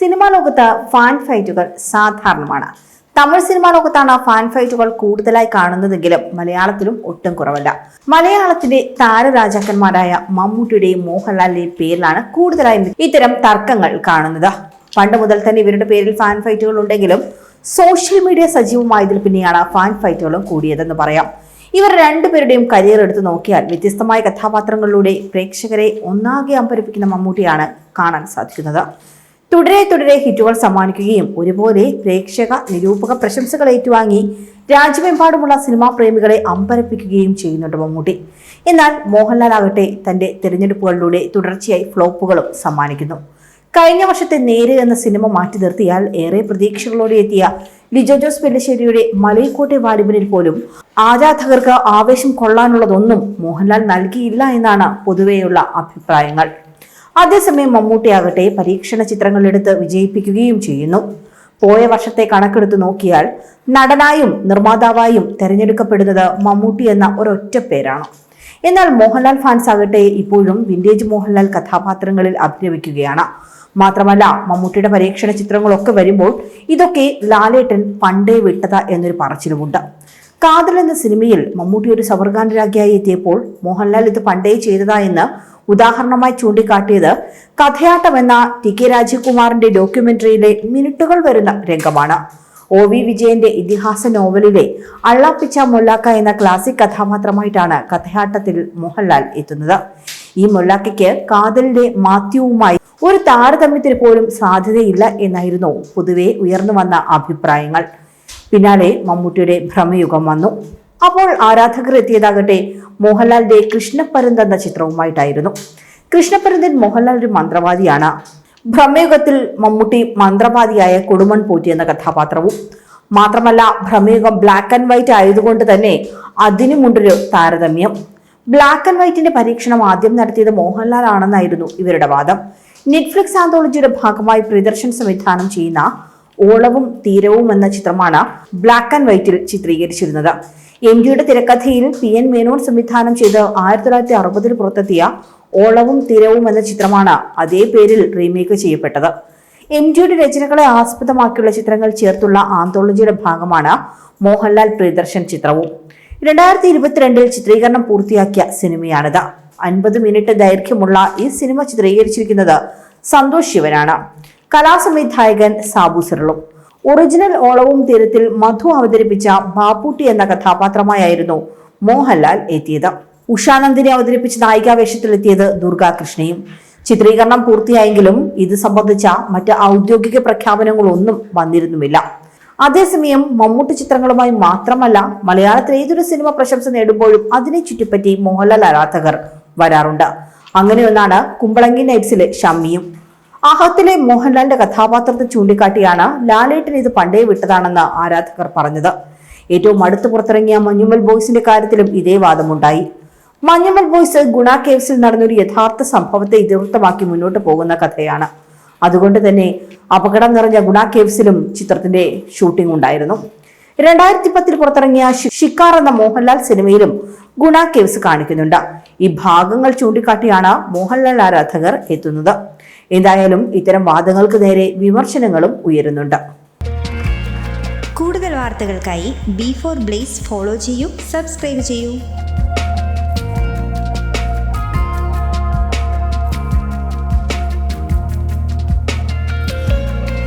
Cinema ലോകത്ത് fan ഫൈറ്റുകൾ സാധാരണമാണ്. തമിഴ് സിനിമാ ലോകത്താണ് ഫാൻ ഫൈറ്റുകൾ കൂടുതലായി കാണുന്നതെങ്കിലും മലയാളത്തിലും ഒട്ടും കുറവല്ല. മലയാളത്തിന്റെ താരരാജാക്കന്മാരായ മമ്മൂട്ടിയുടെയും മോഹൻലാലിന്റെയും പേരിലാണ് കൂടുതലായും ഇത്തരം തർക്കങ്ങൾ കാണുന്നത്. പണ്ട് മുതൽ തന്നെ ഇവരുടെ പേരിൽ ഫാൻ ഫൈറ്റുകൾ ഉണ്ടെങ്കിലും സോഷ്യൽ മീഡിയ സജീവമായതിൽ പിന്നെയാണ് ഫാൻ ഫൈറ്റുകളും കൂടിയതെന്ന് പറയാം. ഇവർ രണ്ടുപേരുടെയും കരിയർ എടുത്തു നോക്കിയാൽ വ്യത്യസ്തമായ കഥാപാത്രങ്ങളിലൂടെ പ്രേക്ഷകരെ ഒന്നാകെ അമ്പരിപ്പിക്കുന്ന മമ്മൂട്ടിയാണ് കാണാൻ സാധിക്കുന്നത്. തുടരെ തുടരെ ഹിറ്റുകൾ സമ്മാനിക്കുകയും ഒരുപോലെ പ്രേക്ഷക നിരൂപക പ്രശംസകൾ ഏറ്റുവാങ്ങി രാജ്യമെമ്പാടുമുള്ള സിനിമാ പ്രേമികളെ അമ്പരപ്പിക്കുകയും ചെയ്യുന്നുണ്ട് മമ്മൂട്ടി. എന്നാൽ മോഹൻലാൽ ആകട്ടെ തന്റെ തിരഞ്ഞെടുപ്പുകളിലൂടെ തുടർച്ചയായി ഫ്ലോപ്പുകളും സമ്മാനിക്കുന്നു. കഴിഞ്ഞ വർഷത്തെ നേര് എന്ന സിനിമ മാറ്റി നിർത്തിയാൽ ഏറെ പ്രതീക്ഷകളോടെ എത്തിയ ലിജോ ജോസ് പെല്ലശ്ശേരിയുടെ മലയിക്കോട്ടെ വാലിബനിൽ പോലും ആരാധകർക്ക് ആവേശം കൊള്ളാനുള്ളതൊന്നും മോഹൻലാൽ നൽകിയില്ല എന്നാണ് പൊതുവെയുള്ള അഭിപ്രായങ്ങൾ. അതേസമയം മമ്മൂട്ടിയാകട്ടെ പരീക്ഷണ ചിത്രങ്ങളെടുത്ത് വിജയിപ്പിക്കുകയും ചെയ്യുന്നു. പോയ വർഷത്തെ കണക്കെടുത്ത് നോക്കിയാൽ നടനായും നിർമ്മാതാവായും തെരഞ്ഞെടുക്കപ്പെടുന്നത് മമ്മൂട്ടി എന്ന ഒരൊറ്റ പേരാണ്. എന്നാൽ മോഹൻലാൽ ഫാൻസ് ആകട്ടെ ഇപ്പോഴും വിന്റേജ് മോഹൻലാൽ കഥാപാത്രങ്ങളിൽ അഭിനയിക്കുകയാണ് മാത്രമല്ല മമ്മൂട്ടിയുടെ പരീക്ഷണ ചിത്രങ്ങളൊക്കെ വരുമ്പോൾ ഇതൊക്കെ ലാലേട്ടൻ പണ്ടേ വിട്ടത എന്നൊരു പറച്ചിലുമുണ്ട്. കാതൽ എന്ന സിനിമയിൽ മമ്മൂട്ടി ഒരു സവർഗാനുരാഗിയായി എത്തിയപ്പോൾ മോഹൻലാൽ ഇത് പണ്ടേ ചെയ്തതാ എന്ന് ഉദാഹരണമായി ചൂണ്ടിക്കാട്ടിയത് കഥയാട്ടം എന്ന ടി കെ രാജീവ്കുമാറിന്റെ ഡോക്യുമെന്ററിയിലെ മിനിറ്റുകൾ വരുന്ന രംഗമാണ്. ഒ വി വിജയന്റെ ഇതിഹാസ നോവലിലെ അള്ളാപ്പിച്ച മൊല്ലാക്ക എന്ന ക്ലാസിക് കഥാപാത്രമായിട്ടാണ് കഥയാട്ടത്തിൽ മോഹൻലാൽ എത്തുന്നത്. ഈ മൊല്ലാക്കയ്ക്ക് കാതലിന്റെ മാത്യുവുമായി ഒരു താരതമ്യത്തിന് പോലും സാധ്യതയില്ല എന്നായിരുന്നു പൊതുവെ ഉയർന്നു വന്ന അഭിപ്രായങ്ങൾ. പിന്നാലെ മമ്മൂട്ടിയുടെ ഭ്രമയുഗം വന്നു. അപ്പോൾ ആരാധകർ എത്തിയതാകട്ടെ. മോഹൻലാലിന്റെ കൃഷ്ണപ്പരന്ത് എന്ന ചിത്രവുമായിട്ടായിരുന്നു. കൃഷ്ണപ്പരന്തൻ മോഹൻലാൽ ഒരു മന്ത്രവാദിയാണ്. ഭ്രമയുഗത്തിൽ മമ്മൂട്ടി മന്ത്രവാദിയായ കൊടുമൺ പോറ്റി എന്ന കഥാപാത്രവും. മാത്രമല്ല ഭ്രമയുഗം ബ്ലാക്ക് ആൻഡ് വൈറ്റ് ആയതുകൊണ്ട് തന്നെ അതിനുമുണ്ടൊരു താരതമ്യം. ബ്ലാക്ക് ആൻഡ് വൈറ്റിന്റെ പരീക്ഷണം ആദ്യം നടത്തിയത് മോഹൻലാൽ ആണെന്നായിരുന്നു ഇവരുടെ വാദം. നെറ്റ്ഫ്ലിക്സ് ആന്തോളജിയുടെ ഭാഗമായി പ്രിദർശൻ സംവിധാനം ചെയ്യുന്ന ഓളവും തീരവും എന്ന ചിത്രമാണ് ബ്ലാക്ക് ആൻഡ് വൈറ്റിൽ ചിത്രീകരിച്ചിരുന്നത്. എം ജിയുടെ തിരക്കഥയിൽ പി എൻ മേനോൻ സംവിധാനം ചെയ്ത് ആയിരത്തി തൊള്ളായിരത്തി അറുപതിൽ പുറത്തെത്തിയ ഓളവും തിരവും എന്ന ചിത്രമാണ് അതേ പേരിൽ റീമേക്ക് ചെയ്യപ്പെട്ടത്. എം ജിയുടെ രചനകളെ ആസ്പദമാക്കിയുള്ള ചിത്രങ്ങൾ ചേർത്തുള്ള ആന്തോളജിയുടെ ഭാഗമാണ് മോഹൻലാൽ പ്രിയദർശൻ ചിത്രവും. രണ്ടായിരത്തി ഇരുപത്തിരണ്ടിൽ ചിത്രീകരണം പൂർത്തിയാക്കിയ സിനിമയാണിത്. അൻപത് മിനിറ്റ് ദൈർഘ്യമുള്ള ഈ സിനിമ ചിത്രീകരിച്ചിരിക്കുന്നത് സന്തോഷ് ശിവനാണ്. കലാസംവിധായകൻ സാബു സിറളും ഒറിജിനൽ ഓളവും തീരത്തിൽ മധു അവതരിപ്പിച്ച ബാപ്പുട്ടി എന്ന കഥാപാത്രമായായിരുന്നു മോഹൻലാൽ എത്തിയത്. ഉഷാനന്ദിനെ അവതരിപ്പിച്ച നായികാവേഷത്തിലെത്തിയത് ദുർഗാകൃഷ്ണയും. ചിത്രീകരണം പൂർത്തിയായെങ്കിലും ഇത് സംബന്ധിച്ച മറ്റ് ഔദ്യോഗിക പ്രഖ്യാപനങ്ങളൊന്നും വന്നിരുന്നുമില്ല. അതേസമയം മമ്മൂട്ടി ചിത്രങ്ങളുമായി മാത്രമല്ല മലയാളത്തിൽ ഏതൊരു സിനിമ പ്രശംസ നേടുമ്പോഴും അതിനെ ചുറ്റിപ്പറ്റി മോഹൻലാൽ ആരാധകർ വരാറുണ്ട്. അങ്ങനെയൊന്നാണ് കുമ്പളങ്ങി നൈറ്റ്സിലെ ഷമ്മിയും. ആഹത്തിലെ മോഹൻലാലിന്റെ കഥാപാത്രത്തെ ചൂണ്ടിക്കാട്ടിയാണ് ലാലേട്ടൻ ഇത് പണ്ടേ വിട്ടതാണെന്ന് ആരാധകർ പറഞ്ഞത്. ഏറ്റവും അടുത്ത് പുറത്തിറങ്ങിയ മഞ്ഞുമൽ ബോയ്സിന്റെ കാര്യത്തിലും ഇതേ വാദമുണ്ടായി. മഞ്ഞുമൽ ബോയ്സ് ഗുണ കേസിൽ നടന്നൊരു യഥാർത്ഥ സംഭവത്തെ ഇതിവൃത്തമാക്കി മുന്നോട്ട് പോകുന്ന കഥയാണ്. അതുകൊണ്ട് തന്നെ അപകടം നിറഞ്ഞ ഗുണ കേവ്സിലും ചിത്രത്തിന്റെ ഷൂട്ടിംഗ് ഉണ്ടായിരുന്നു. രണ്ടായിരത്തി പത്തിൽ പുറത്തിറങ്ങിയ ഷിക്കാർ എന്ന മോഹൻലാൽ സിനിമയിലും ഗുണ കേവ്സ് കാണിക്കുന്നുണ്ട്. ഈ ഭാഗങ്ങൾ ചൂണ്ടിക്കാട്ടിയാണ് മോഹൻലാൽ ആരാധകർ എത്തുന്നത്. എന്തായാലും ഇത്തരം വാദങ്ങൾക്ക് നേരെ വിമർശനങ്ങളും ഉയരുന്നുണ്ട്. കൂടുതൽ വാർത്തകൾക്കായി ബി ഫോർ ബ്ലേസ് ഫോളോ ചെയ്യൂ സബ്സ്ക്രൈബ് ചെയ്യൂ.